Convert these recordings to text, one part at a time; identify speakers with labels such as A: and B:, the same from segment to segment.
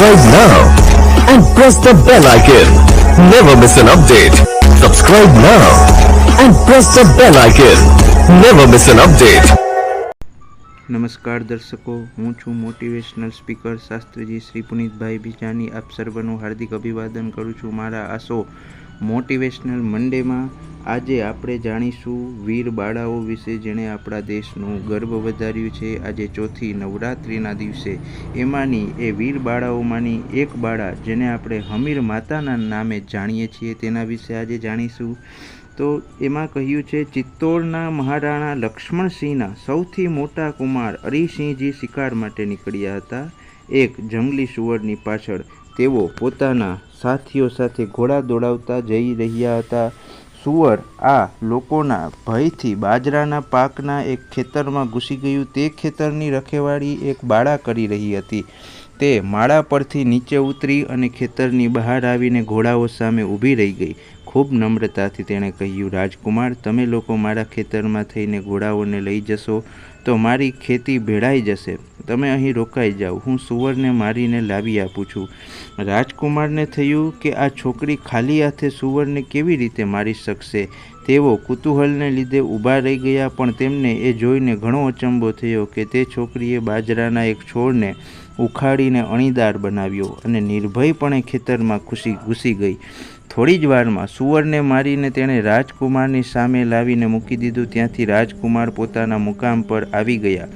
A: Subscribe now and press the bell icon. Never miss an update. Subscribe now and press the bell icon. Never miss an update.
B: નમસ્કાર દર્શકો હું છું motivational speaker Shastriji Shri Punitbhai બીજાની આપ સર્વનું હાર્દિક અભિવાદન કરું છું મારા આ શો મોટિવેશનલ મંડેમાં આજે આપણે જાણીશું વીર બાળાઓ વિશે જેણે આપણા દેશનું ગર્વ વધાર્યું છે. આજે ચોથી નવરાત્રિના દિવસે એમાંની એ વીર બાળાઓમાંની એક બાળા જેને આપણે હમીર માતાના નામે જાણીએ છીએ તેના વિશે આજે જાણીશું. તો એમાં કહ્યું છે, ચિત્તોડના મહારાણા લક્ષ્મણસિંહના સૌથી મોટા કુમાર હરિસિંહજી શિકાર માટે નીકળ્યા હતા. એક જંગલી સુવરની પાછળ તેઓ પોતાના સાથીઓ સાથે ઘોડા દોડાવતા જઈ રહ્યા હતા. સુવર આ લોકોના ભયથી બાજરાના પાકના એક ખેતરમાં ઘૂસી ગયું. તે ખેતરની રખેવાળી એક બાળા કરી રહી હતી. તે માળા પરથી નીચે ઉતરી અને ખેતરની બહાર આવીને ઘોડાઓ સામે ઊભી રહી ગઈ. ખૂબ નમ્રતાથી તેણે કહ્યું, રાજકુમાર, તમે લોકો મારા ખેતરમાં થઈને ઘોડાઓને લઈ જશો. તો મારી ખેતી ભેળાઈ જશે. તમે અહીં રોકાઈ જાઓ. હું સુવરને મારીને લાવી આપું છું. રાજકુમારને થયું કે આ છોકરી ખાલી હાથે સુવરને કેવી રીતે મારી શકશે? તેઓ કુતૂહલને લીધે ઊભા રહી ગયા, પણ તેમને એ જોઈને ઘણો અચંબો થયો કે તે છોકરીએ બાજરાના એક છોડને ઉખાડીને અણીદાર બનાવ્યો અને નિર્ભયપણે ખેતરમાં ખુશી ઘૂસી ગઈ. થોડી જ વારમાં સુવરને મારીને તેણે રાજકુમારની સામે લાવીને મૂકી દીધું, ત્યાંથી રાજકુમાર પોતાના મુકામ પર આવી ગયા.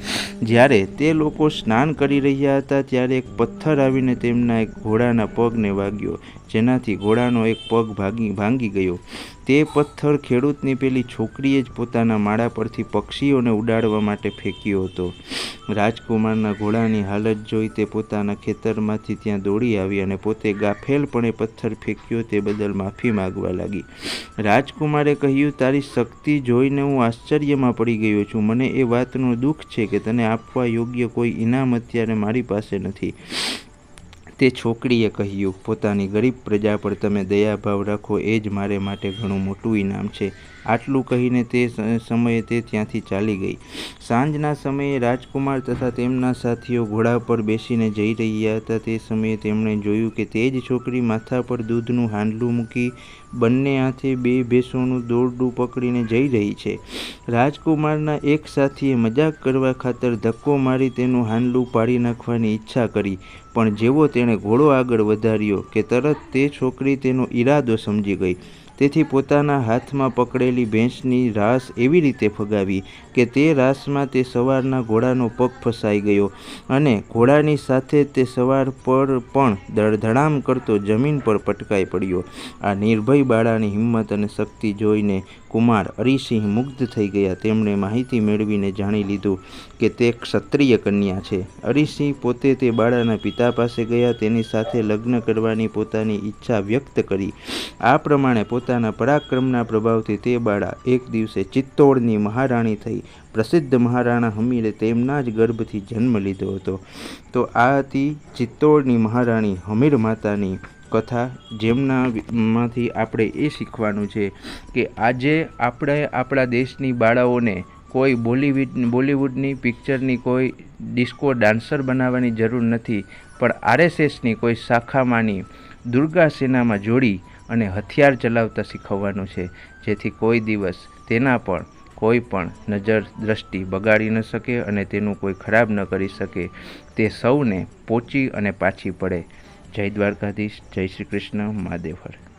B: જ્યારે તે લોકો સ્નાન કરી રહ્યા હતા, ત્યારે એક પથ્થર આવીને તેમના એક ઘોડાના પગને વાગ્યો, જેનાથી ઘોડાનો એક પગ ભાગી, ભાંગી ગયો. તે પથ્થર ખેડૂતની પેલી છોકરીએ જ પોતાના માળા પરથી પક્ષીઓને ઉડાડવા માટે ફેંક્યો હતો. રાજકુમારના ઘોડાની હાલત જોઈ તે પોતાના ખેતરમાંથી ત્યાં દોડી આવી અને પોતે ગાફેલપણે પથ્થર ફેંક્યો તે બદલ માફી માગવા લાગી. રાજકુમારે કહ્યું, તારી શક્તિ જોઈને હું આશ્ચર્યમાં પડી ગયો છું. મને એ વાતનું દુઃખ છે કે તને આપવા યોગ્ય કોઈ ઇનામ અત્યારે મારી પાસે નથી. તે છોકરીએ કહ્યું, પોતાની ગરીબ પ્રજા પર તમે દયાભાવ રાખો, એ જ મારે માટે ઘણું મોટું ઇનામ છે. આટલું કહીને તે સમયે તે ત્યાંથી ચાલી ગઈ. સાંજના સમયે રાજકુમાર તથા તેમના સાથીઓ ઘોડા પર બેસીને જઈ રહ્યા હતા. તે સમયે તેમણે જોયું કે તે જ છોકરી માથા પર દૂધનું હાંડલું મૂકી બંને હાથે બે ભેંસોનું દોરડું પકડીને જઈ રહી છે. રાજકુમારના એક સાથીએ મજાક કરવા ખાતર ધક્કો મારી તેનું હાંડલું પાડી નાખવાની ઈચ્છા કરી. પણ જેવો તેણે ઘોડો આગળ વધાર્યો કે તરત તે છોકરી તેનો ઈરાદો સમજી ગઈ. તેથી પોતાના હાથમાં પકડેલી ભેંસની રાસ એવી રીતે ફગાવી કે તે રાસમાં તે સવારના ઘોડાનો પગ ફસાઈ ગયો અને ઘોડાની સાથે તે સવાર પર પણ દળધડામ કરતો જમીન પર પટકાઈ પડ્યો. આ નિર્ભય બાળાની હિંમત અને શક્તિ જોઈને કુમાર હરિસિંહ મુગ્ધ થઈ ગયા. તેમણે માહિતી મેળવીને જાણી લીધું કે તે ક્ષત્રિય કન્યા છે. હરિસિંહ પોતે તે બાળાના પિતા પાસે ગયા. તેની સાથે લગ્ન કરવાની પોતાની ઈચ્છા વ્યક્ત કરી. આ પ્રમાણે પોતાના પરાક્રમના પ્રભાવથી તે બાળા એક દિવસે ચિત્તોડની મહારાણી થઈ, પ્રસિદ્ધ મહારાણા હમીરે તેમના જ ગર્ભથી જન્મ લીધો હતો. તો આ હતી ચિત્તોડની મહારાણી હમીર માતાની કથા, જેમનામાંથી આપણે એ શીખવાનું છે કે આજે આપણે આપણા દેશની બાળાઓને કોઈ બોલીવુડ, બોલિવૂડની પિક્ચરની કોઈ ડિસ્કો ડાન્સર બનાવવાની જરૂર નથી, પણ આરએસએસની કોઈ શાખામાંની દુર્ગા સેનામાં જોડી અને હથિયાર ચલાવતા શીખવવાનું છે, જેથી કોઈ દિવસ તેના પણ કોઈ પણ નજર દ્રષ્ટિ બગાડી ન શકે અને તેનું કોઈ ખરાબ ન કરી શકે. તે સૌને પોચી અને પાછી પડે. જય દ્વારકાધીશ, જય શ્રી કૃષ્ણ, મહાદેવ હર.